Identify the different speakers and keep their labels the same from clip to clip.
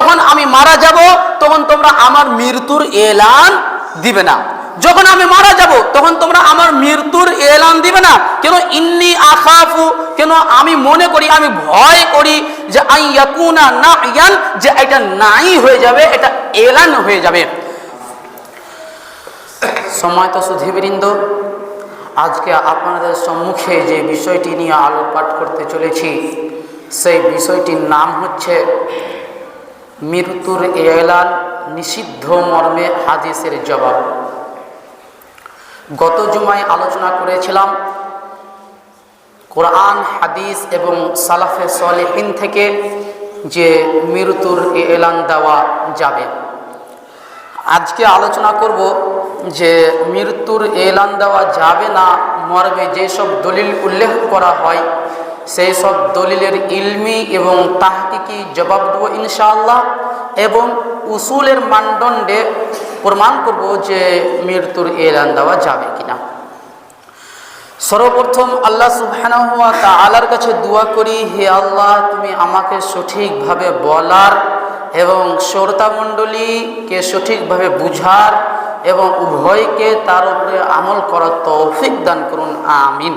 Speaker 1: যখন আমি মারা যাব, তখন তোমরা আমার মৃত্যুর এলান দিবে না। যখন আমি মারা যাব, তখন তোমরা আমার মৃত্যুর এলান দিবে না। কেন ইন্নি আখাফু, কেন আমি মনে করি, আমি ভয় করি যে না ইয়ান যে এটা নাই হয়ে যাবে, এটা এলান হয়ে যাবে। সময় তো সুধীবৃন্দ, আজকে আপনাদের সম্মুখে যে বিষয়টি নিয়ে আলোকপাত করতে চলেছি, সেই বিষয়টির নাম হচ্ছে মৃত্যুর এলান নিষিদ্ধ মর্মে হাদিসের জবাব। গত জুমায় আলোচনা করেছিলাম, কোরআন, হাদিস এবং সালাফে সলেহিন থেকে যে মৃত্যুর এলান দেওয়া যাবে। আজকে আলোচনা করব যে মৃত্যুর এলান দেওয়া যাবে না, মর্মে যেসব দলিল উল্লেখ করা হয় সেই সব দলিলের ইলমি এবং তাহকিকি জবাব দেবো ইনশাআল্লাহ? এবং উসুলের মানদণ্ডে প্রমাণ করব যে মৃত্যুর এলান দেওয়া যাবে কিনা। সর্বপ্রথম আল্লাহ সুবহানাহু ওয়া তাআলার কাছে দোয়া করি, হে আল্লাহ, তুমি আমাকে সঠিকভাবে বলার এবং শ্রোতামণ্ডলীকে সঠিকভাবে বুঝার এবং উভয়কে তার উপরে আমল করার তৌফিক দান করুন, আমিন।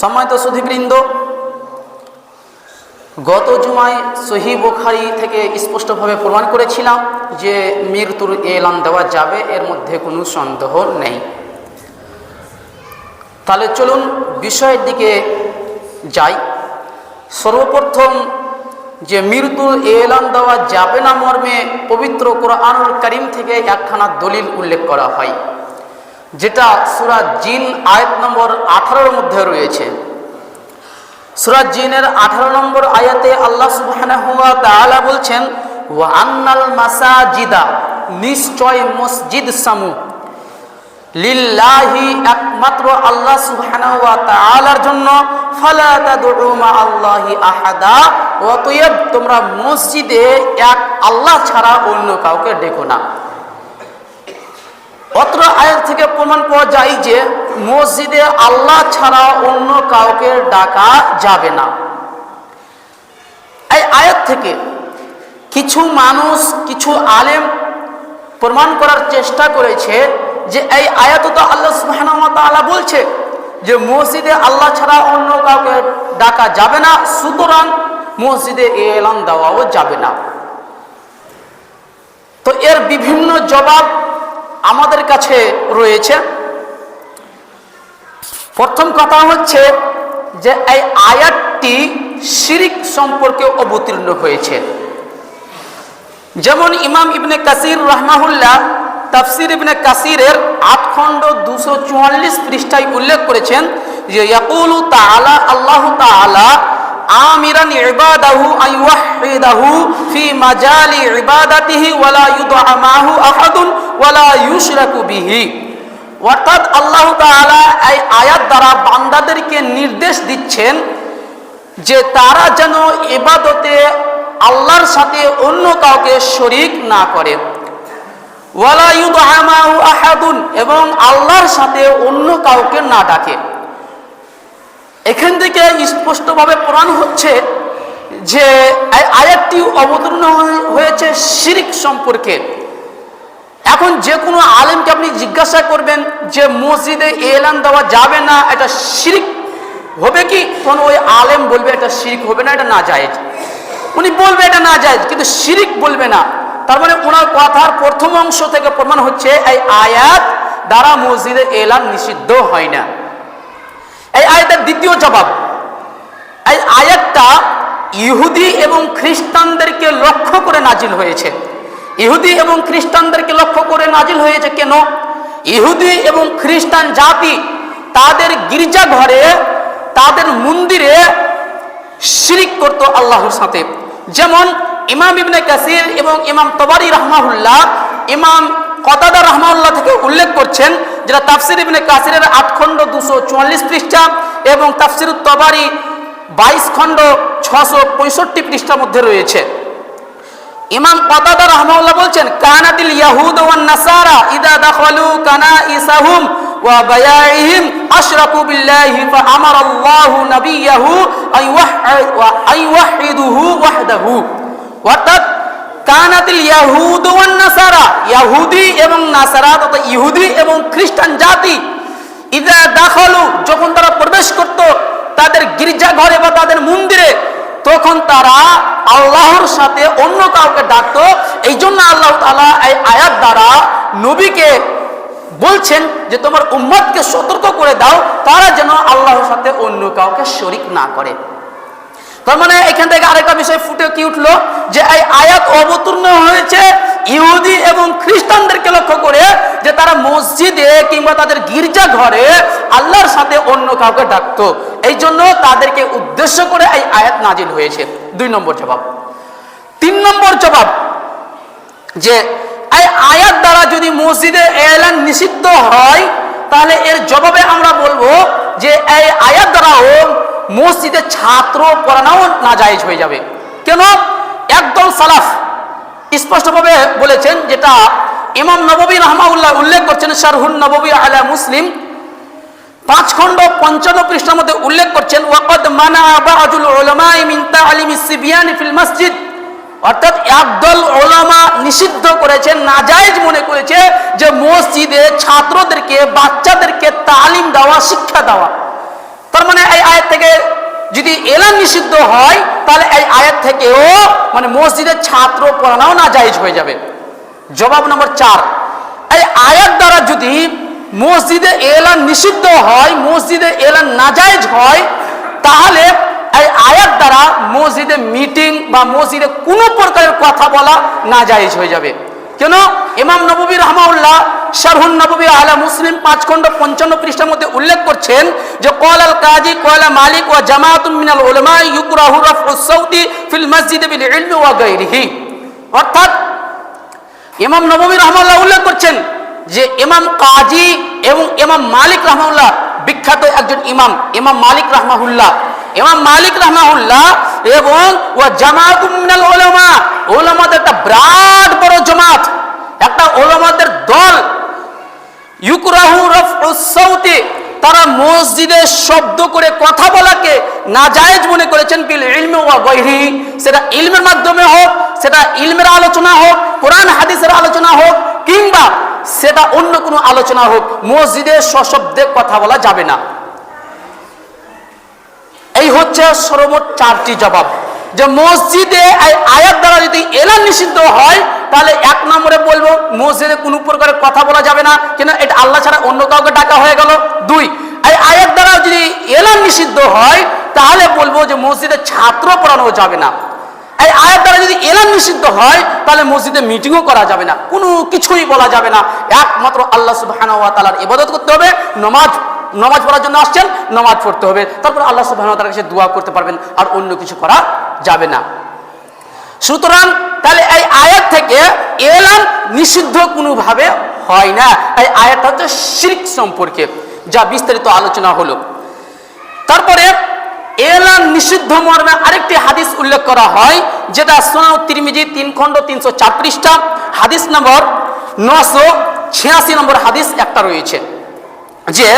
Speaker 1: সময় তো সুধীবৃন্দ, গত জুমায় সহি বোখারি থেকে স্পষ্টভাবে প্রমাণ করেছিলাম যে মৃত্যুর এলান দেওয়া যাবে, এর মধ্যে কোনো সন্দেহ নেই। তাহলে চলুন বিষয়ের দিকে যাই। সর্বপ্রথম যে মৃত্যুর এলান দেওয়া যাবে না মর্মে পবিত্র কোরআনুল করিম থেকে একখানা দলিল উল্লেখ করা হয়। যেটা সুরা জিন আয়াত নম্বর আঠারোর মধ্যে রয়েছে। সুরা জিনের আঠারো নম্বর আয়াতে আল্লাহ ওয়া বলছেন, ওয়া আন্নাল মাসাজিদা, নিশ্চয় মসজিদ সামু লিল্লাহি একমাত্র আল্লাহ সুবহানাহু ওয়া তাআলার জন্য, ফালা তাদউ মা আল্লাহি আহাদা, অতএব তোমরা মসজিদে এক আল্লাহ ছাড়া অন্য কাউকে ডেকো না। অত্র আয়াত থেকে প্রমাণ পাওয়া যায় যে মসজিদে আল্লাহ ছাড়া অন্য কাউকে ডাকা যাবে না। এই আয়াত থেকে কিছু মানুষ, কিছু আলেম প্রমাণ করার চেষ্টা করেছে যে এই আয়াত তো আল্লাহ ওয়া বলছে যে মসজিদে আল্লাহ ছাড়া অন্য কাউকে ডাকা যাবে না, সুতরাং মসজিদে এলান দেওয়াও যাবে না। তো এর বিভিন্ন জবাব আমাদের কাছে রয়েছে। প্রথম কথা হচ্ছে যে এই আয়াতটি শিরিক সম্পর্কে অবতীর্ণ হয়েছে। যেমন ইমাম ইবনে কাসির রহমাহুল্লাহ তাফসির ইবনে কাসিরের আট খণ্ড দুশো চুয়াল্লিশ পৃষ্ঠায় উল্লেখ করেছেন যে ইয়াকুলু তাআলা, আল্লাহ তাআলা আমিরান ইবাদাহু আইওয়াহিদাহু ফি মাজালি ইবাদাতিহি ওয়ালা ইউদআ মাহু আহাদুন ওয়ালা ইউশরাকু বিহি। অর্থাৎ আল্লাহ তাআলা এই আয়াত দ্বারা বান্দাদেরকে নির্দেশ দিচ্ছেন যে তারা যেন ইবাদতে আল্লাহর সাথে অন্য কাউকে শরিক না করে। ওয়ালা ইউদআ মাহু আহাদুন এবং আল্লাহর সাথে অন্য কাউকে না ডাকে। এখান থেকে স্পষ্টভাবে প্রমাণ হচ্ছে যে আয়াতটি অবতীর্ণ হয়ে- হয়েছে শিরিক সম্পর্কে। এখন যে কোনো আলেমকে আপনি জিজ্ঞাসা করবেন যে মসজিদে এলান দেওয়া যাবে না, এটা শিরিক হবে কি? কোন ওই আলেম বলবে এটা শিরিক হবে না, এটা না যায় উনি বলবে এটা না যায় কিন্তু শিরিক বলবে না। তার মানে ওনার কথার প্রথম অংশ থেকে প্রমাণ হচ্ছে এই আয়াত দ্বারা মসজিদে এলান নিষিদ্ধ হয় না। এই আয়াতের দ্বিতীয় জবাব। এই আয়াতটা ইহুদি এবং খ্রিস্টানদেরকে লক্ষ্য করে নাজিল হয়েছে। ইহুদি এবং খ্রিস্টানদেরকে লক্ষ্য করে নাজিল হয়েছে কেন? ইহুদি এবং খ্রিস্টান জাতি তাদের গির্জা ঘরে তাদের মন্দিরে শিরিক করত আল্লাহর সাথে। যেমন ইমাম ইবনে কাসির এবং ইমাম তবারি রহমাহুল্লাহ, ইমাম কতাদা রহমাউল্লাহ থেকে উল্লেখ করছেন যেটা তাফসির ইবনে কাসিরের আট খণ্ড দুশো চুয়াল্লিশ পৃষ্ঠা এবং তাফসির তবারি বাইশ খণ্ড ছশো পঁয়ষট্টি পৃষ্ঠার মধ্যে রয়েছে। ইমাম কতাদা রহমাউল্লাহ বলছেন, কানাতিল ইয়াহুদ ওয়ান নাসারা ইদা দাখালু কানা ইসাহুম ওয়া বায়াইহিম আশরাকু বিল্লাহি ফা আমারা আল্লাহু নাবিয়াহু আই ওয়াহিদুহু ওয়াহদাহু। অর্থাৎ, কানাতিল ইয়াহুদ ইয়াহুদি এবং নাসারা তথা ইহুদি এবং খ্রিস্টান জাতি ইদা দাখলু যখন তারা প্রবেশ করত তাদের গির্জা ঘরে বা তাদের মন্দিরে, তখন তারা আল্লাহর সাথে অন্য কাউকে ডাকতো। এই জন্য আল্লাহ এই আয়াত দ্বারা নবীকে বলছেন যে, তোমার উম্মতকে সতর্ক করে দাও, তারা যেন আল্লাহর সাথে অন্য কাউকে শরিক না করে। তার মানে এখান থেকে আরেকটা বিষয় ফুটে কি উঠল? যে এই আয়াত অবতীর্ণ হয়েছে ইহুদি এবং খ্রিস্টানদেরকে লক্ষ্য করে যে তারা মসজিদে কিংবা তাদের গির্জা ঘরে আল্লাহর সাথে অন্য কাউকে ডাকতো। এই জন্য তাদেরকে উদ্দেশ্য করে এই আয়াত নাজিল হয়েছে। দুই নম্বর জবাব। তিন নম্বর জবাব যে এই আয়াত দ্বারা যদি মসজিদে এলান নিষিদ্ধ হয়, তাহলে এর জবাবে আমরা বলব যে এই আয়াত দ্বারা দ্বারাও মসজিদে ছাত্র পড়ানোও নাজায়েজ হয়ে যাবে। কেন? একদল সালাফ স্পষ্টভাবে বলেছেন যেটা ইমাম নববী রহমাউল্লাহ উল্লেখ করছেন, শারহুন নববী আলা মুসলিম, পাঁচ খণ্ড পঞ্চান্ন পৃষ্ঠার মধ্যে উল্লেখ করছেন, ওয়াকদ মানা বাআদুল উলামাই মিন তালিমি সিবিয়ান ফিল মসজিদ। অর্থাৎ একদল ওলামা নিষিদ্ধ করেছেন, নাজায়জ মনে করেছে যে মসজিদে ছাত্রদেরকে, বাচ্চাদেরকে তালিম দেওয়া, শিক্ষা দেওয়া। তার মানে এই আয়াত থেকে যদি এলান নিষিদ্ধ হয়, তাহলে এই আয়াত থেকেও মানে মসজিদের ছাত্র পড়ানো না নাজায়েজ হয়ে যাবে। জবাব নম্বর চার, এই আয়াত দ্বারা যদি মসজিদে এলান নিষিদ্ধ হয়, মসজিদে এলান নাজায়েজ হয়, তাহলে এই আয়াত দ্বারা মসজিদে মিটিং বা মসজিদে কোনো প্রকারের কথা বলা নাজায়েজ হয়ে যাবে। কেন? ইমাম নববী রহমাউল্লাহ শারহুন নববী আলা মুসলিম পাঁচ খণ্ড পঞ্চান্ন পৃষ্ঠার মধ্যে উল্লেখ করছেন যে কল আল কাজী কয়লা মালিক ওয়া জামাতুম মিনাল উলামা ইউকরাহু রাফউস সাউতি ফিল মসজিদ বিল ইলমি ওয়া গায়রিহি। অর্থাৎ ইমাম নবমী রহমাল্লাহ উল্লেখ করছেন যে ইমাম কাজী এবং ইমাম মালিক রহমাউল্লাহ বিখ্যাত একজন ইমাম। ইমাম মালিক রহমাহুল্লাহ ইমাম মালিক রহমাহুল্লাহ এবং ও জামাত মিনাল ওলামা ওলামাদের একটা বিরাট বড় জমাত, একটা ওলামাদের দল। ইউকরাহু রফউস সাউতি, তারা মসজিদে শব্দ করে কথা বলাকে নাজায়েজ মনে করেছেন বিল ইলমি ওয়া গায়রি। সেটা ইলমের মাধ্যমে হোক, সেটা ইলমের আলোচনা হোক, কোরআন, হাদিসের আলোচনা হোক, কিংবা সেটা অন্য কোনো আলোচনা হোক, মসজিদে সশব্দে কথা বলা যাবে না। এই হচ্ছে সর্বমোট চারটি জবাব। যে মসজিদে আয়াত দ্বারা যদি এলান নিষিদ্ধ হয়, তাহলে এক নম্বরে বলব, মসজিদে কোনো প্রকারের কথা বলা যাবে না, কেন এটা আল্লাহ ছাড়া অন্য কাউকে ডাকা হয়ে গেল? দুই, এই আয়াত দ্বারা যদি এলান নিষিদ্ধ হয়, তাহলে বলব যে মসজিদে ছাত্র পড়ানো যাবে না। এই আয়াত দ্বারা যদি এলান নিষিদ্ধ হয়, তাহলে মসজিদে মিটিংও করা যাবে না, কোনো কিছুই বলা যাবে না। একমাত্র আল্লাহ তাআলার ইবাদত করতে হবে, নমাজ নমাজ পড়ার জন্য আসছেন, নমাজ পড়তে হবে। তারপর আল্লাহ তাআলার কাছে দোয়া করতে পারবেন, আর অন্য কিছু করা যাবে না। সুতরাং তাহলে এই আয়াত থেকে এলান নিষিদ্ধ কোনোভাবে হয় না। এই আয়াতটা হচ্ছে শিরক সম্পর্কে, যা বিস্তারিত আলোচনা হলো। তারপরে এলান নিষিদ্ধ মর্মে আরেকটি হাদিস উল্লেখ করা হয়, যেটা সোনাউ তিরমিজি তিন খণ্ড তিনশো চার পৃষ্ঠা হাদিস নম্বর নশো ছিয়াশি নম্বর হাদিস একটা রয়েছে, যে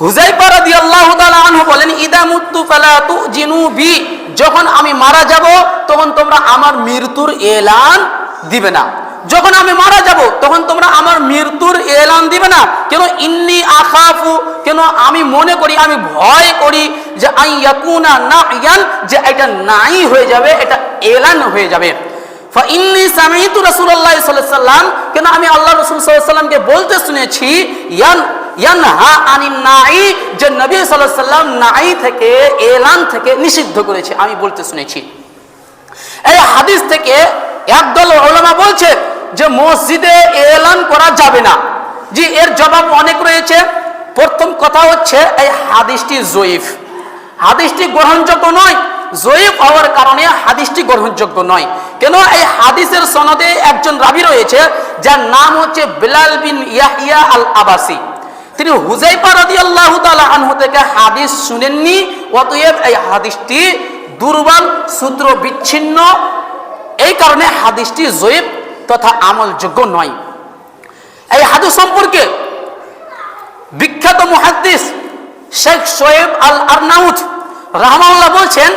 Speaker 1: হুজাইফা রাদিয়াল্লাহু তাআলা আনহু বলেন, ইদা মুতু ফালা তুজিনু বি। যখন আমি মারা যাব, তখন তোমরা আমার মৃত্যুর এলান দিবে না। যখন আমি মারা যাব, তখন তোমরা আমার মৃত্যুর এলান দিবে না। কেন ইন্নি আখাফু? কেন আমি মনে করি, আমি ভয় করি যে আই ইয়াকুনা না ইয়ান যে এটা নাই হয়ে যাবে, এটা এলান হয়ে যাবে। ইন্নি সামিতু রাসূলুল্লাহ সাল্লাল্লাহু আলাইহি আমি আল্লাহ রাসূল সাল্লাল্লাহু বলতে শুনেছি, ইয়ান, ইয়ানহা আনিন নাই যে নবী সাল্লাল্লাহু সাল্লাম নাই থেকে এলান থেকে নিষিদ্ধ করেছে, আমি বলতে শুনেছি। এই হাদিস থেকে একদল ওলামা বলছে যে মসজিদে এলান করা যাবে না। জি, এর জবাব অনেক রয়েছে। প্রথম কথা হচ্ছে, এই হাদিসটি জয়ীফ। হাদিসটি গ্রহণযোগ্য নয়। জয়ীফ হওয়ার কারণে হাদিসটি গ্রহণযোগ্য নয়। কেন? এই হাদিসের সনদে একজন রাবি রয়েছে, যার নাম হচ্ছে বিলাল বিন ইয়াহিয়া আল আবাসি তিনি হুজাইফা রাদিয়াল্লাহু তাআলা আনহু থেকে হাদিস শুনেননি, অতএব এই হাদিসটি দুর্বল সূত্র বিচ্ছিন্ন। এই কারণে হাদিসটি জয়ীব তথা আমলযোগ্য নয়। এই হাদিস সম্পর্কে বিখ্যাত মুহাদ্দিস শেখ শোয়েব আল আরনাউজ রাহমাউল্লাহ বলছেন,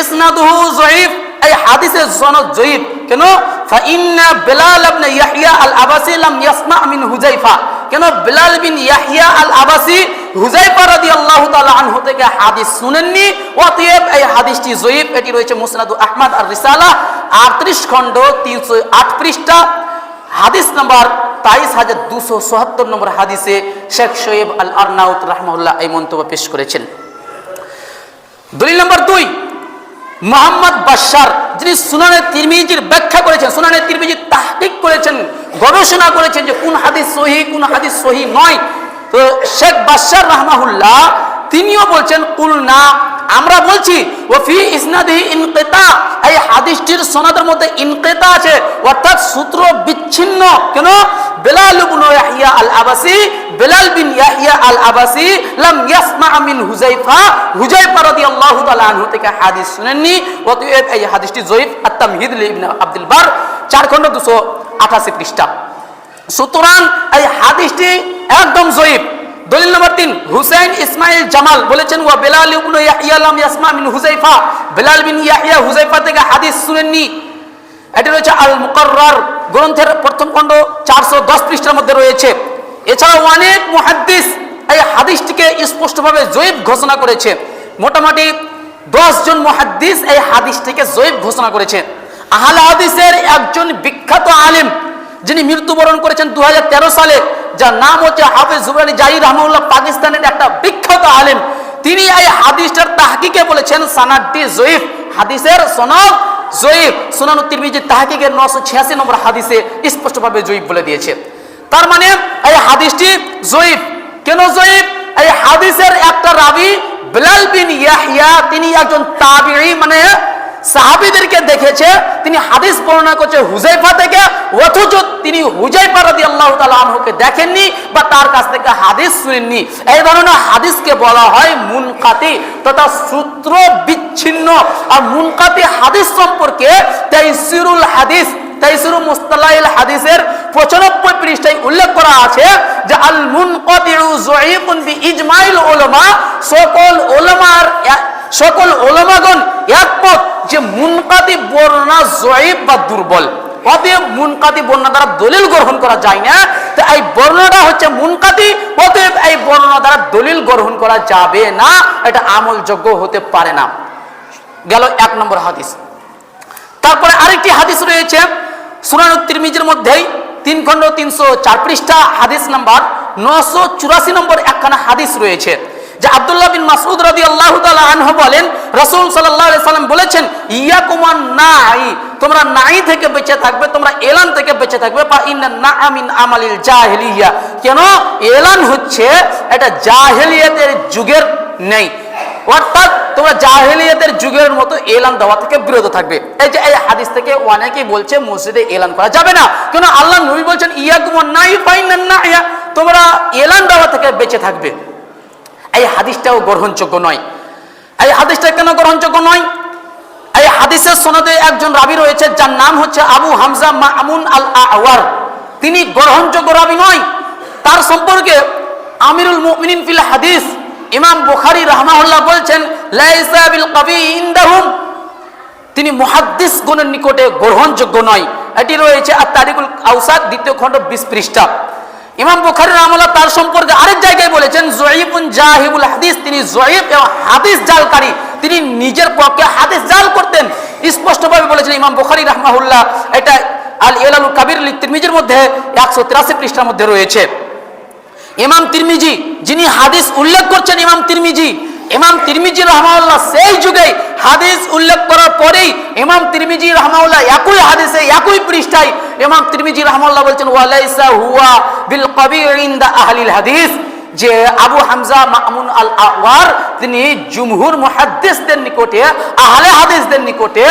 Speaker 1: ইসনাদুহু জয়ীফ। এই হাদিসের সনদ জয়ীফ। কেন? ফাইন্না বেলাল ইবনে ইয়াহইয়া আল আবাসি লাম ইয়াসমা মিন হুজাইফা। কেন? বেলাল বিন ইয়াহইয়া আল আবাসি হুজাইফা রাদিয়াল্লাহু তাআলা আনহু থেকে হাদিস শুনেননি। অতএব এই হাদিসটি জয়ীফ। এটি রয়েছে মুসনাদু আহমদ আর রিসালা 38 খণ্ড 308 পৃষ্ঠা। হাদিস নাম্বার তেইশ হাজার দুশো সোহাত্তর নম্বর হাদিসে শেখ শোয়েব আল আরনাউত রহমুল্লাহ এই মন্তব্য পেশ করেছেন। দলিল নম্বর দুই মোহাম্মদ বাশার, যিনি সুনানে তিরমিজির ব্যাখ্যা করেছেন, সুনানে তিরমিজির তাহকিক করেছেন, গবেষণা করেছেন যে কোন হাদিস সহি, কোন হাদিস সহি নয়। তো শেখ বাশার রহমাহুল্লাহ তিনিও বলছেন কুল না আমরা বলছি ওফি ইসনাদি ইনকেতা। এই হাদিসটির সনদের মধ্যে ইনকেতা আছে। অর্থাৎ সূত্র বিচ্ছিন্ন। কেন? বেলাল ইবনে ইয়াহইয়া আল আবাসি বেলাল বিন ইয়াহইয়া আল আবাসি লাম ইয়াসমা মিন হুজাইফা। হুজাইফা রাদিয়াল্লাহু তাআলা আনহু থেকে হাদিস শুনেননি। অতএব এই হাদিসটি জয়ীফ। আত-তামহিদ ইবনে আব্দুল বার, চার খণ্ড 288 পৃষ্ঠা। সুতরাং এই হাদিসটি একদম জয়ীফ। দলিল নম্বর তিন, হুসাইন ইসমাইল জামাল বলেছেন, ওয়া বেলাল ইবনে ইয়াহইয়া লাম ইয়াসমা মিন হুজাইফা। বেলাল বিন ইয়াহইয়া হুজাইফা থেকে হাদিস শুনেননি। এটি রয়েছে আল মুকাররার গ্রন্থের প্রথম খণ্ড, চারশো দশ পৃষ্ঠার মধ্যে রয়েছে। এছাড়াও অনেক মুহাদ্দিস এই হাদিসটিকে স্পষ্টভাবে জয়ীব ঘোষণা করেছে। মোটামুটি দশ জন মুহাদ্দিস এই হাদিসটিকে জয়ীব ঘোষণা করেছে। আহলে হাদিসের একজন বিখ্যাত আলিম যিনি মৃত্যুবরণ করেছেন দুহাজার তেরো সালে, যার নাম হচ্ছে হাফিজ জুবানি জাহির রহমাউল্লাহ পাকিস্তানের একটা বিখ্যাত আলিম। তিনি এই হাদিসটার তাহকিকে বলেছেন, সানাদটি জয়ীফ, হাদিসের সনদ জয়ীফ। সুনানু তিরমিজি তাহকিকের নশো ছিয়াশি নম্বর হাদিসে স্পষ্টভাবে জয়ীফ বলে দিয়েছে। তার মানে এই হাদিসটি জয়ীফ। কেন জয়ীফ? এই হাদিসের একটা রাবি, বিলাল বিন ইয়াহিয়া, তিনি একজন তাবিঈ মানে সাহাবিদেরকে দেখেছে, তিনি হাদিস বর্ণনা করছে হুজাইফা থেকে অথচ তিনি হুজাইফা রাদিয়াল্লাহু তাআলা আনহুকে দেখেননি বা তার কাছ থেকে হাদিস শুনেননি। এই ধরনের হাদিসকে বলা হয় মুনকাতি, তথা সূত্র বিচ্ছিন্ন। আর মুনকাতি হাদিস সম্পর্কে তাইসিরুল হাদিস, তাইসিরু মুস্তালাহিল হাদিসের 95 পৃষ্ঠায় উল্লেখ করা আছে যে আল মুনকাতিউ যঈফুন বি ইজমাইল উলামা, সকল উলামার সকল ওলামাগণ একমত যে মুনকাতি বর্ণনা জয়ীব বা দুর্বল। অতএব মুনকাতি বর্ণনা দ্বারা দলিল গ্রহণ করা যায় না। তো এই বর্ণনাটা হচ্ছে মুনকাতি অতএব এই বর্ণনা দ্বারা দলিল গ্রহণ করা যাবে না। এটা আমলযোগ্য হতে পারে না। গেল এক নম্বর হাদিস। তারপরে আরেকটি হাদিস রয়েছে সুনানুত তিরমিজের মধ্যেই তিন খণ্ড তিনশো চার পৃষ্ঠা, হাদিস নাম্বার নশো চুরাশি নম্বর একখানা হাদিস রয়েছে। যে আব্দুল্লাহ বিন মাসুদ রাদিয়াল্লাহু তাআলা আনহু বলেন, রাসূল সাল্লাম বলেছেন, ইয়াকুমান নাই তোমরা নাই থেকে বেঁচে থাকবে, তোমরা এলান থেকে বেঁচে থাকবে পা ইন্না নাআমিন আমালিল জাহিলিয়া। কেন? এলান হচ্ছে এটা জাহেলিয়াতের যুগের নেই। অর্থাৎ তোমরা জাহেলিয়াতের যুগের মতো এলান দেওয়া থেকে বিরত থাকবে। এই যে এই হাদিস থেকে অনেকেই বলছে, মসজিদে এলান করা যাবে না। কেন? আল্লাহ নবী বলছেন, ইয়াকুমান নাই ফাইনান না তোমরা এলান দেওয়া থেকে বেঁচে থাকবে। এই হাদিসটাও গ্রহণযোগ্য নয়। এই হাদিসটা কেন গ্রহণযোগ্য নয়? এই হাদিসের সনদে একজন রাবি রয়েছে, যার নাম হচ্ছে আবু হামজা মামুন আল আওয়ার তিনি গ্রহণযোগ্য রাবি নয়। তার সম্পর্কে আমিরুল মুমিনিন ফিল হাদিস ইমাম বুখারী রাহমাহুল্লাহ বলছেন তিনি মুহাদ্দিস গুণের নিকটে গ্রহণযোগ্য নয়। এটি রয়েছে আর তারিকুল আউসাদ দ্বিতীয় খণ্ড বিশ পৃষ্ঠা। ইমাম বুখারী আমলা তার সম্পর্কে আরেক জায়গায় বলেছেন জয়ীবুন জাহিবুল হাদিস তিনি জয়ীব এবং হাদিস জালকারী। তিনি নিজের পক্ষে হাদিস জাল করতেন। স্পষ্টভাবে বলেছেন ইমাম বুখারি রাহমাহুল্লাহ, এটা আল এলালুল কাবির তিরমিজির মধ্যে একশো তিরাশি পৃষ্ঠার মধ্যে রয়েছে। ইমাম তিরমিজি, যিনি হাদিস উল্লেখ করছেন ইমাম তিরমিজি ইমাম তিরমিজি রহমাউল্লাহ সেই যুগে হাদিস উল্লেখ করার পরেই ইমাম তিরমিজি রহমাউল্লাহ একই হাদিসে, একই পৃষ্ঠায় ইমাম তিরমিজি রহমাউল্লাহ বলছেন, ওয়ালাইসা হুয়া বিল কবির ইনদা আহলিল হাদিস। যে আবু হামজা মামুন আল আওয়ার, তিনি জুমহুর মুহাদ্দিসদের নিকটে, আহলে হাদিসদের নিকটে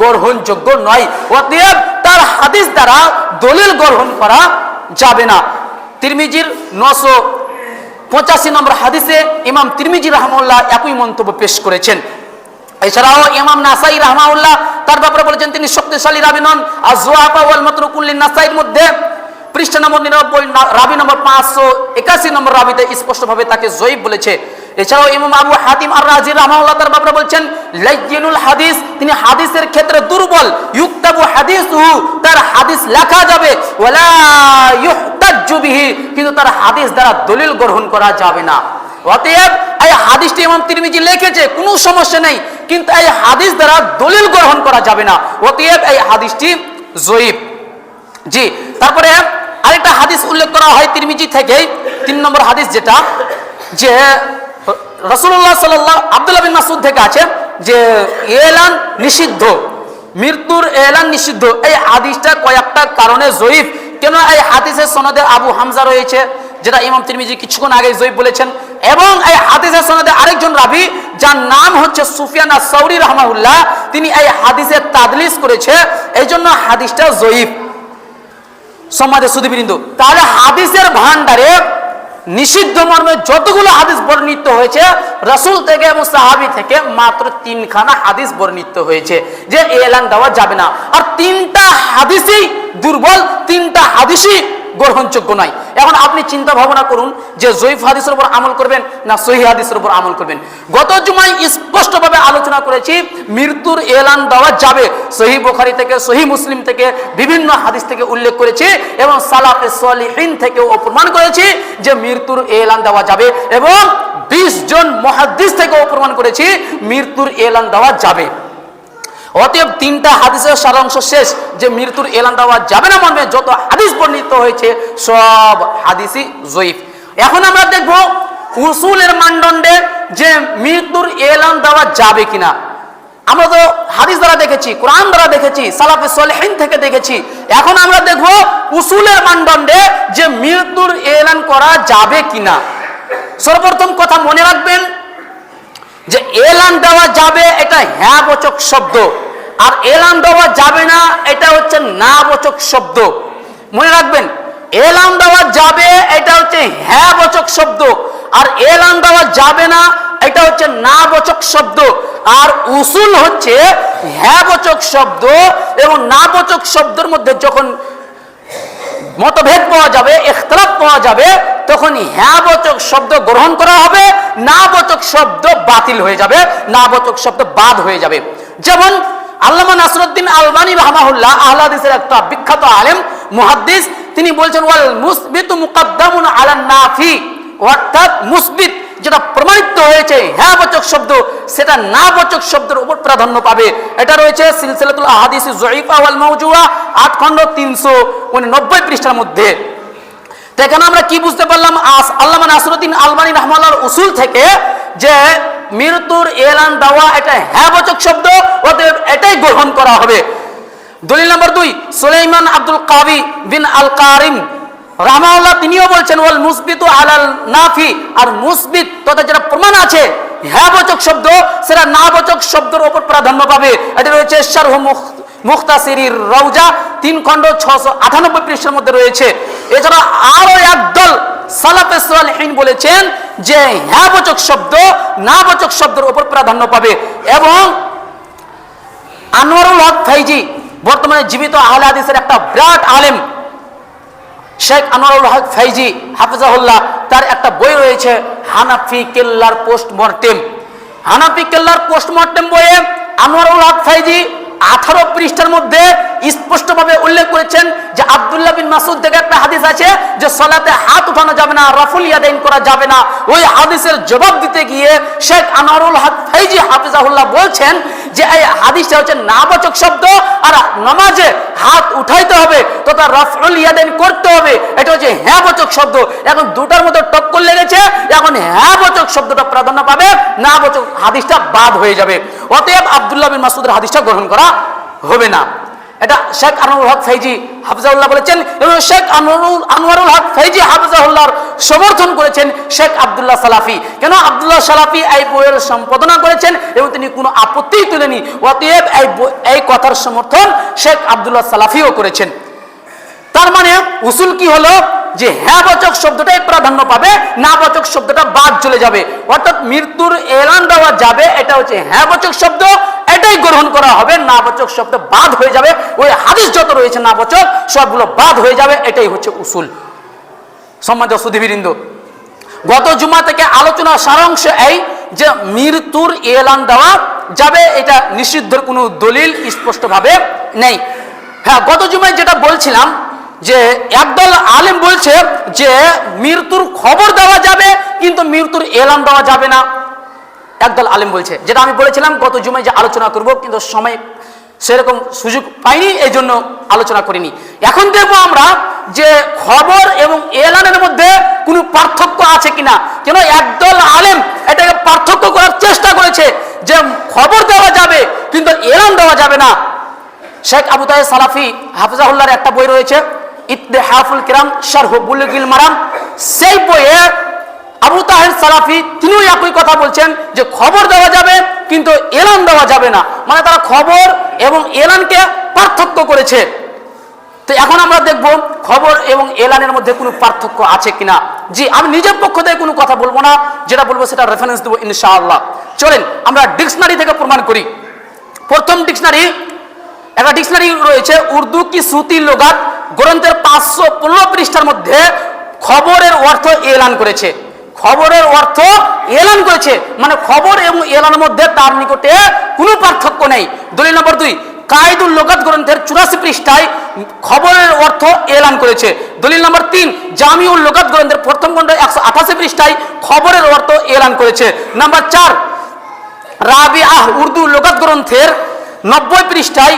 Speaker 1: গ্রহণযোগ্য নয়। অতএব তার হাদিস দ্বারা দলিল গ্রহণ করা যাবে না। তিরমিজির নশো পঁচাশি নম্বর হাদিসে ইমাম তিরমিজি রহমুল্লাহ একই মন্তব্য পেশ করেছেন। এছাড়াও ইমাম নাসাই রহমাউল্লাহ তার ব্যাপারে বলেছেন, তিনি শক্তিশালী রাবি নন। আর জোয়াফা ওয়াল নাসাইর মধ্যে পৃষ্ঠা নম্বর নিরানব্বই রাবি নম্বর পাঁচশো একাশি নম্বর রাবিতে স্পষ্টভাবে তাকে জয়ীব বলেছে। এছাড়াও ইমাম আবু হাতিম আর রাজি রহমাউল্লাহ তার ব্যাপারে বলছেন লাইয়িনুল হাদিস তিনি হাদিসের ক্ষেত্রে দুর্বল। ইউক্তাবু হাদিসুহু, তার হাদিস লেখা যাবে, ওয়ালা ইউহতাজ্জু বিহি কিন্তু তার হাদিস দ্বারা দলিল গ্রহণ করা যাবে না। অতএব, এই হাদিসটি ইমাম তিরমিজি লিখেছে, কোনো সমস্যা নেই, কিন্তু এই হাদিস দ্বারা দলিল গ্রহণ করা যাবে না। অতএব, এই হাদিসটি জয়ীব জি, তারপরে আরেকটা হাদিস উল্লেখ করা হয় তিরমিজি থেকে, তিন নম্বর হাদিস যেটা, যে রসুল্লাহ সাল্লাহ আবদুল্লাহ বিন মাসুদ থেকে আছে যে এলান নিষিদ্ধ, মৃত্যুর এলান নিষিদ্ধ, এই হাদিসটা কয়েকটা কারণে জয়ীফ। কেন এই হাদিসের সনদে আবু হামজা রয়েছে, যেটা ইমাম তিরমিজি কিছুক্ষণ আগে জয়ীফ বলেছেন, এবং এই হাদিসের সনদে আরেকজন রাবি, যার নাম হচ্ছে সুফিয়ানা সৌরি রহমাউল্লাহ তিনি এই হাদিসের তাদলিস করেছে এই জন্য হাদিসটা জয়ীফ। সমাজের সুদীবৃন্দ তাহলে হাদিসের ভান্ডারে নিষিদ্ধ মর্মে যতগুলো হাদিস বর্ণিত হয়েছে, রসুল থেকে এবং সাহাবি থেকে মাত্র তিনখানা হাদিস বর্ণিত হয়েছে যে এলান দেওয়া যাবে না। আর তিনটা হাদিসই দুর্বল, তিনটা হাদিসই গ্রহণযোগ্য নয়। এখন আপনি চিন্তা ভাবনা করুন যে জয়ীফ হাদিসের উপর আমল করবেন না সহি হাদিসের উপর আমল করবেন। গত জুমায় স্পষ্টভাবে আলোচনা করেছি, মৃত্যুর এলান দেওয়া যাবে। সহি বোখারি থেকে, সহি মুসলিম থেকে বিভিন্ন হাদিস থেকে উল্লেখ করেছি এবং সালাফে সলিহীন থেকেও প্রমাণ করেছি যে মৃত্যুর এলান দেওয়া যাবে এবং বিশ জন মহাদিস থেকেও প্রমাণ করেছি মৃত্যুর এলান দেওয়া যাবে। অতএব তিনটা হাদিসের সারাংশ শেষ, যে মৃত্যুর এলান দেওয়া যাবে না মর্মে, যত হাদিস বর্ণিত হয়েছে, সব হাদিসই জয়ীফ। এখন আমরা দেখব উসুলের মানদণ্ডে যে মৃত্যুর এলান দেওয়া যাবে কিনা। আমরা তো হাদিস দ্বারা দেখেছি, কোরআন দ্বারা দেখেছি, সালাফে সলেহিন থেকে দেখেছি। এখন আমরা দেখব উসুলের মানদণ্ডে যে মৃত্যুর এলান করা যাবে কিনা। সর্বপ্রথম কথা মনে রাখবেন যে এলান দেওয়া যাবে এটা হ্যাঁ বচক শব্দ, আর এলান দেওয়া যাবে না এটা হচ্ছে না বচক শব্দ। মনে রাখবেন, এলান দেওয়া যাবে এটা হচ্ছে হ্যাঁ বচক শব্দ, আর এলান দেওয়া যাবে না এটা হচ্ছে না বচক শব্দ, আর উসুল হচ্ছে হ্যাঁ বচক শব্দ, এবং না বচক শব্দের মধ্যে যখন মতভেদ পাওয়া যাবে ইখতলাফ পাওয়া যাবে তখন হ্যাঁ বচক শব্দ গ্রহণ করা হবে না বচক শব্দ বাতিল হয়ে যাবে না বচক শব্দ বাদ হয়ে যাবে। যেমন আল্লামা নাসরুদ্দিন আলবানী রহমাহুল্লাহ, আহ্লাদিসের একটা বিখ্যাত আলেম, মুহাদ্দিস, তিনি বলছেন, ওয়াল মুসবিত মুকাদ্দামুন আলান নাফি অর্থাৎ মুসবিত। যেটা প্রমাণিত হয়েছে হ্যাঁ বচক শব্দ, সেটা না বচক শব্দের উপর প্রাধান্য পাবে। এটা রয়েছে সিলসিলাতুল আহাদিস জয়ীফা ওয়াল মৌজুয়া আট খণ্ড তিনশো নব্বই পৃষ্ঠার মধ্যে। এখানে আমরা কি বুঝতে পারলাম? আস- আল্লামা নাসরুদ্দিন আলমানি রহমাল্লার উসুল থেকে যে মৃত্যুর এলান দেওয়া এটা হ্যাঁ বচক শব্দ, অতএব এটাই গ্রহণ করা হবে। দলিল নম্বর দুই, সুলাইমান আব্দুল কাবি বিন আল কারিম রামাউল্লাহ তিনিও বলছেন, ওয়াল মুসবিতু আলাল নাফি। আর মুসবিত তথা যেটা প্রমাণ আছে হ্যাঁ বচক শব্দ, সেটা না বচক শব্দের উপর প্রাধান্য পাবে। এটা রয়েছে শারহ মুখ- মুখতাসিরির রওজা তিন খণ্ড ছশো আটানব্বই পৃষ্ঠার মধ্যে রয়েছে। এছাড়া আরও একদল সালাফে সালেহিন বলেছেন যে হ্যাঁবচক শব্দ না বচক শব্দের উপর প্রাধান্য পাবে। এবং আনোয়ারুল হক ফাইজি, বর্তমানে জীবিত আহলে হাদিসের একটা বিরাট আলেম শেখ আনোয়ারুল হক ফাইজি, হাফিজাহুল্লাহ, তার একটা বই রয়েছে, হানাফি কেল্লার পোস্টমর্টেম। হানাফি কেল্লার পোস্টমর্টেম বইয়ে আনোয়ারুল হক ফাইজি আঠারো পৃষ্ঠার মধ্যে স্পষ্টভাবে উল্লেখ করেছেন যে আবদুল্লাহ বিন মাসুদ থেকে একটা হাদিস আছে যে সলাতে হাত উঠানো যাবে না, রফুল ইয়াদাইন করা যাবে না। ওই হাদিসের জবাব দিতে গিয়ে শেখ আনোয়ারুল হক ফাইজি হাফিজাহুল্লাহ বলছেন যে এই হাদিসটা হচ্ছে নাবাচক শব্দ আর নামাজে হাত উঠাইতে হবে তথা রফুল ইয়াদাইন করতে হবে। এটা হচ্ছে হ্যাঁ বচক শব্দ। এখন দুটার মধ্যে টক্কর লেগেছে, এখন হ্যাঁ বচক শব্দটা প্রাধান্য পাবে না বচক হাদিসটা বাদ হয়ে যাবে। অতএব আব্দুল্লাহ বিন মাসুদের হাদিসটা গ্রহণ করা হবে না। এটা শেখ আনোয়ারুল হক ফাইজি হাফিজাউল্লাহ বলেছেন এবং শেখ আনোয়ারুল আনোয়ারুল হক ফাইজি হাফিজাউল্লাহর সমর্থন করেছেন শেখ আব্দুল্লাহ সালাফি। কেন আব্দুল্লাহ সালাফি এই বইয়ের সম্পাদনা করেছেন এবং তিনি কোনো আপত্তি তুলেনি অতএব এই এই কথার সমর্থন শেখ আব্দুল্লাহ সালাফিও করেছেন। তার মানে উসুল কি হলো? যে হ্যাঁ বচক শব্দটাই প্রাধান্য পাবে, না বচক শব্দটা বাদ চলে যাবে। অর্থাৎ মৃত্যুর এলান দেওয়া যাবে, এটা হচ্ছে হ্যাঁ বচক শব্দ, এটাই গ্রহণ করা হবে, না বচক শব্দ বাদ হয়ে যাবে। ওই হাদিস যত রয়েছে না বচক, সবগুলো বাদ হয়ে যাবে, এটাই হচ্ছে উসুল। সম্মানিত সুধীবৃন্দ গত জুমা থেকে আলোচনার সারাংশ এই যে মৃত্যুর এলান দেওয়া যাবে, এটা নিষিদ্ধর কোনো দলিল স্পষ্টভাবে নেই। হ্যাঁ গত জুমায় যেটা বলছিলাম যে একদল আলেম বলছে যে মৃত্যুর খবর দেওয়া যাবে, কিন্তু মৃত্যুর এলান দেওয়া যাবে না। একদল আলেম বলছে, যেটা আমি বলেছিলাম, গত জুমায় যে আলোচনা করব, কিন্তু সময় সেরকম সুযোগ পাইনি, এই জন্য আলোচনা করিনি। এখন দেখব আমরা যে খবর এবং এলানের মধ্যে কোনো পার্থক্য আছে কিনা। কেন একদল আলেম এটাকে পার্থক্য করার চেষ্টা করেছে যে খবর দেওয়া যাবে, কিন্তু এলান দেওয়া যাবে না। শেখ আবু তাহের সালাফি হাফিজাহুল্লাহর একটা বই রয়েছে ইত্তে হাফুল কিরাম, শারহ বুলুগিল মারাম, সেই বইয়ে আবু তাহের সালাফি তিনিও একই কথা বলছেন যে খবর দেওয়া যাবে কিন্তু এলান দেওয়া যাবে না। মানে তারা খবর এবং এলানকে পার্থক্য করেছে। তো এখন আমরা দেখব খবর এবং এলানের মধ্যে কোনো পার্থক্য আছে কিনা। জি, আমি নিজের পক্ষ থেকে কোনো কথা বলব না, যেটা বলব সেটা রেফারেন্স দেবো ইনশাআল্লাহ। চলেন, আমরা ডিকশনারি থেকে প্রমাণ করি। প্রথম ডিকশনারি একটা ডিকশনারি রয়েছে, উর্দু কি সুতি লোগাত গ্রন্থের পাঁচশো পনেরো পৃষ্ঠার মধ্যে খবরের অর্থ এলান করেছে। খবরের অর্থ এলান করেছে। মানে খবর এবং এলানের মধ্যে তার নিকটে কোনো পার্থক্য নেই। দলিল নম্বর দুই, কায়দুল লোকাত গ্রন্থের চুরাশি পৃষ্ঠায় খবরের অর্থ এলান করেছে। দলিল নম্বর তিন, জামিউল লোকাত গ্রন্থের প্রথম খণ্ড একশো আঠাশি পৃষ্ঠায় খবরের অর্থ এলান করেছে। নাম্বার চার রাবি আহ উর্দু লোকাত গ্রন্থের নব্বই পৃষ্ঠায়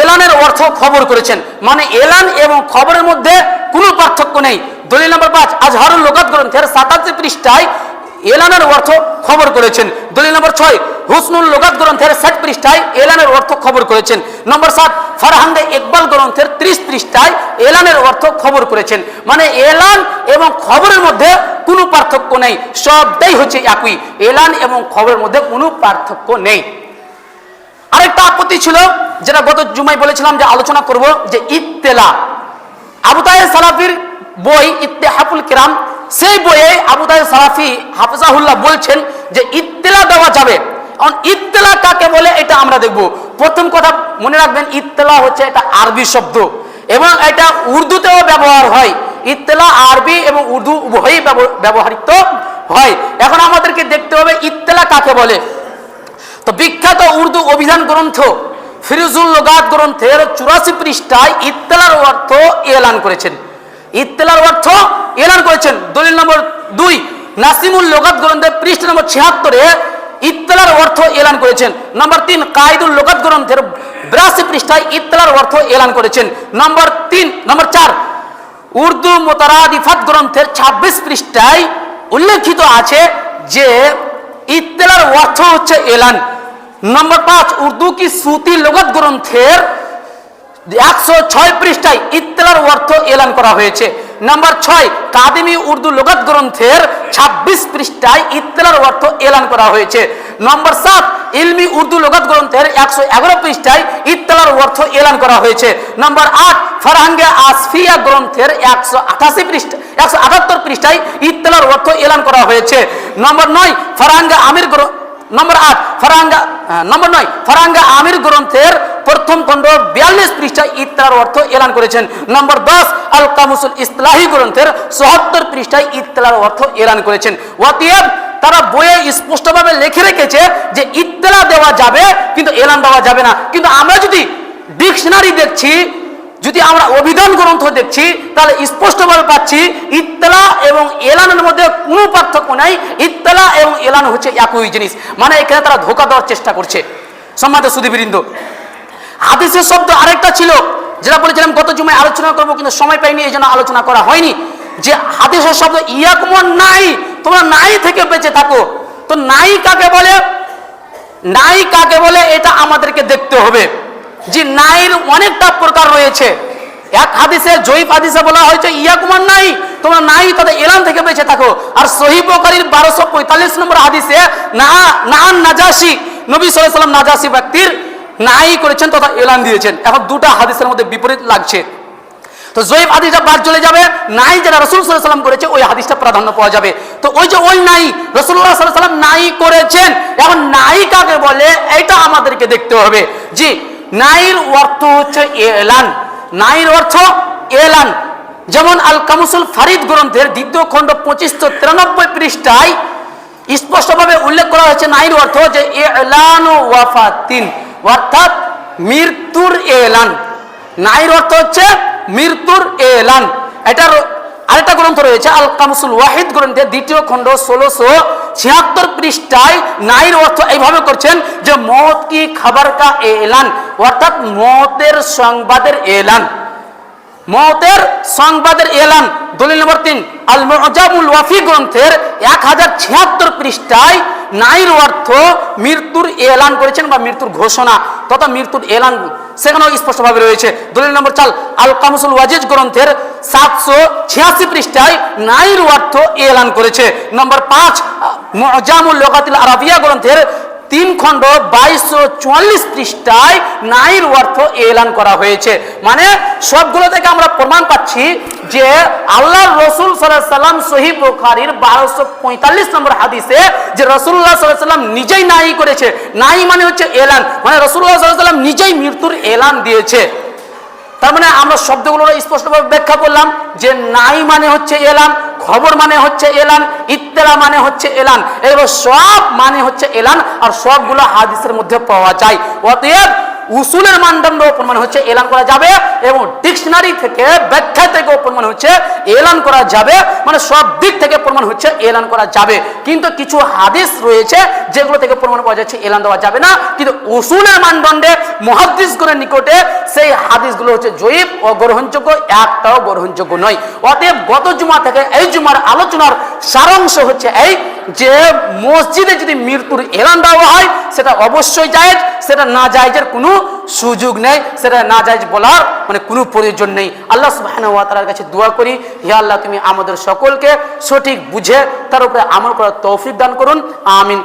Speaker 1: এলানের অর্থ খবর করেছেন। মানে এলান এবং খবরের মধ্যে কোনো পার্থক্য নেই। দলিল নম্বর পাঁচ, আজহারুল লোকাত গ্রন্থের সাতাশি পৃষ্ঠায় এলানের অর্থ খবর করেছেন। দলিল নম্বর ছয়, হুসনুল লোকাত গ্রন্থের ষাট পৃষ্ঠায় এলানের অর্থ খবর করেছেন। নম্বর সাত, ফারহান্দে ইকবাল গ্রন্থের ত্রিশ পৃষ্ঠায় এলানের অর্থ খবর করেছেন। মানে এলান এবং খবরের মধ্যে কোনো পার্থক্য নেই। সবটাই হচ্ছে একই। এলান এবং খবরের মধ্যে কোনো পার্থক্য নেই। আরেকটা আপত্তি ছিল, যেটা গত জুমাই বলেছিলাম যে আলোচনা করব, যে ইত্তেলা আবু তাহের সালাফির বই ইত্তেহাফুল কিরাম, সেই বইয়ে আবু তাহের সালাফি হাফিজাহুল্লাহ বলছেন যে ইত্তেলা দেওয়া যাবে। কারণ ইত্তেলা কাকে বলে, এটা আমরা দেখব। প্রথম কথা মনে রাখবেন ইত্তেলা হচ্ছে এটা আরবি শব্দ এবং এটা উর্দুতেও ব্যবহার হয়। ইত্তেলা আরবি এবং উর্দু উভয়ই ব্যব- ব্যবহৃত হয়। এখন আমাদেরকে দেখতে হবে ইত্তেলা কাকে বলে। তো বিখ্যাত উর্দু অভিধান গ্রন্থ ফিরুজুল লোগাত গ্রন্থের চুরাশি পৃষ্ঠায় ইত্তেলার অর্থ এলান করেছেন। ইত্তেলার অর্থ এলান করেছেন। দলিল নম্বর দুই, নাসিমুল লোগাত গ্রন্থের পৃষ্ঠ নম্বর ছিয়াত্তরে ইত্তেলার অর্থ এলান করেছেন। নম্বর তিন, কায়দুল লোগাত গ্রন্থের বিরাশি পৃষ্ঠায় ইত্তেলার অর্থ এলান করেছেন। নম্বর তিন, নম্বর চার, উর্দু মোতারাদিফাত গ্রন্থের ২৬ পৃষ্ঠায় উল্লেখিত আছে যে ইত্তেলার অর্থ হচ্ছে এলান। নম্বর পাঁচ, উর্দু কি সুতি লোগত গ্রন্থের একশো ছয় পৃষ্ঠায় ইত্তেলার অর্থ এলান করা হয়েছে? নাম্বার ছয়, কাদিমি উর্দু লোগত গ্রন্থের ২৬ পৃষ্ঠায় ইত্তেলার অর্থ এলান করা হয়েছে। নম্বর সাত, ইলমি উর্দু লোগত গ্রন্থের একশো এগারো পৃষ্ঠায় ইত্তেলার অর্থ এলান করা হয়েছে। নম্বর আট, ফারহাঙ্গে আসফিয়া গ্রন্থের একশো আঠাশি পৃষ্ঠা, একশো আটাত্তর পৃষ্ঠায় ইত্তেলার অর্থ এলান করা হয়েছে। নম্বর নয়, ফারহাঙ্গে আমির গ্র- নম্বর আট ফারাঙ্গা নম্বর নয় ফারাঙ্গা আমির গ্রন্থের প্রথম খণ্ড বিয়াল্লিশ পৃষ্ঠায় ইত্তার অর্থ এলান করেছেন। নম্বর দশ আল কামুসুল ইসলাহি গ্রন্থের চুয়াত্তর পৃষ্ঠায় ইত্তলার অর্থ এলান করেছেন। ওয়াতিয়েব তারা বইয়ে স্পষ্টভাবে লিখে রেখেছে যে ইত্তলা দেওয়া যাবে, কিন্তু এলান দেওয়া যাবে না। কিন্তু আমরা যদি ডিকশনারি দেখছি, যদি আমরা অভিধান গ্রন্থ দেখছি, তাহলে স্পষ্টভাবে পাচ্ছি ইত্তলা এবং এলানের মধ্যে কোনো পার্থক্য নাই। ইত্তলা এবং এলান হচ্ছে একই জিনিস। মানে এখানে তারা ধোকা দেওয়ার চেষ্টা করছে। সম্মানিত সুদীবৃন্দ হাদিসের শব্দ আরেকটা ছিল, যেটা বলেছিলাম, গত জুমায় আলোচনা করব, কিন্তু সময় পাইনি এই জন্য আলোচনা করা হয়নি। যে হাদিসের শব্দ ইয়াকুমন নাই তোমরা নাই থেকে বেঁচে থাকো। তো নাই কাকে বলে? নাই কাকে বলে? এটা আমাদেরকে দেখতে হবে। যে নাইর অনেকটা প্রকার রয়েছে। এক হাদিসে, জয়ীফ হাদিসে বলা হয়েছে ইয়াকুমান নাই, তোমরা নাই তাদের এলান থেকে বেঁচে থাকো। আর সহি বোকারির বারোশো পঁয়তাল্লিশ নম্বর হাদিসে, না না, নাজাসি। নবী সাল্লাম নাজাসি ব্যক্তির নাই করেছেন তথা এলান দিয়েছেন। এখন দুটা হাদিসের মধ্যে বিপরীত লাগছে। তো জয়ীব হাদিসটা বাদ চলে যাবে, নাই যেটা রসুল সাল্লাম করেছে, ওই হাদিসটা প্রাধান্য পাওয়া যাবে। তো ওই যে ওই নাই রসুল্লাহ সাল্লাম নাই করেছেন, এখন নাই কাকে বলে এটা আমাদেরকে দেখতে হবে। জি নাইর অর্থ হচ্ছে এলান। নাইর অর্থ এলান। যেমন আল কামুসুল ফারিদ গ্রন্থের দ্বিতীয় খণ্ড পঁচিশশো তিরানব্বই পৃষ্ঠায় স্পষ্টভাবে উল্লেখ করা হয়েছে নাইর অর্থ যে এলান ওয়াফাতিন, অর্থাৎ মৃত্যুর এলান। নাইর অর্থ হচ্ছে মৃত্যুর এলান। এটার আরেকটা গ্রন্থ রয়েছে আল কামসুল ওয়াহিদ গ্রন্থে দ্বিতীয় খণ্ড ষোলোশো ছিয়াত্তর পৃষ্ঠায় নাইর অর্থ এইভাবে করছেন যে মত কি খাবার কা এলান, অর্থাৎ মতের সংবাদের এলান। মতের সংবাদের এলান, দলিল নম্বর তিন আল মজামুল ওয়াফি গ্রন্থের এক হাজার ছিয়াত্তর পৃষ্ঠায় নাইর অর্থ মৃত্যুর এলান করেছেন বা মৃত্যুর ঘোষণা, তথা মৃত্যুর এলান সেখানেও স্পষ্টভাবে রয়েছে। দলিল নম্বর চাল আল কামসুল ওয়াজিজ গ্রন্থের সাতশো ছিয়াশি পৃষ্ঠায় নাইর অর্থ এলান করেছে। নম্বর পাঁচ মজামুল লোকাতিল আরবিয়া গ্রন্থের তিন খণ্ড বাইশশো চুয়াল্লিশ পৃষ্ঠায় নাইর অর্থ এলান করা হয়েছে। মানে সবগুলো থেকে আমরা প্রমাণ পাচ্ছি যে আল্লাহ রসুল সাল্লাম সহি বুখারির বারোশো পঁয়তাল্লিশ নম্বর হাদিসে যে রসুল্লাহ সাল্লাম নিজেই নাই করেছে। নাই মানে হচ্ছে এলান। মানে রসুল্লাহ সাল্লাম নিজেই মৃত্যুর এলান দিয়েছে। তার মানে আমরা শব্দগুলো স্পষ্টভাবে ব্যাখ্যা করলাম যে নাই মানে হচ্ছে এলান। খবর মানে হচ্ছে এলান, ইত্তেলা মানে হচ্ছে এলান। এগুলো সব মানে হচ্ছে এলান, আর সবগুলো হাদিসের মধ্যে পাওয়া যায়। অতএব উসুলের মানদণ্ড প্রমাণ হচ্ছে এলান করা যাবে এবং ডিকশনারি থেকে ব্যাখ্যা থেকে প্রমাণ হচ্ছে এলান করা যাবে মানে সব দিক থেকে প্রমাণ হচ্ছে এলান করা যাবে। কিন্তু কিছু হাদিস রয়েছে যেগুলো থেকে প্রমাণ পাওয়া যাচ্ছে এলান দেওয়া যাবে না, কিন্তু উসুলের মানদণ্ডে মহাদিসগুলোর নিকটে সেই হাদিসগুলো হচ্ছে জয়ীব ও গ্রহণযোগ্য, একটাও গ্রহণযোগ্য নয়। অতএব গত জুমা থেকে এই জুমার আলোচনার সারাংশ হচ্ছে এই যে মসজিদে যদি মৃত্যুর এলান দেওয়া হয়, সেটা অবশ্যই জায়েজ, সেটা না জায়েজের কোনো সুযোগ নেই, সেটা না জায়েজ বলার মানে কোনো প্রয়োজন নেই। আল্লাহ সুবহানাহু কাছে দোয়া করি, হে আল্লাহ তুমি আমাদের সকলকে সঠিক বুঝে তার উপরে আমল করার তৌফিক দান করুন, আমিন।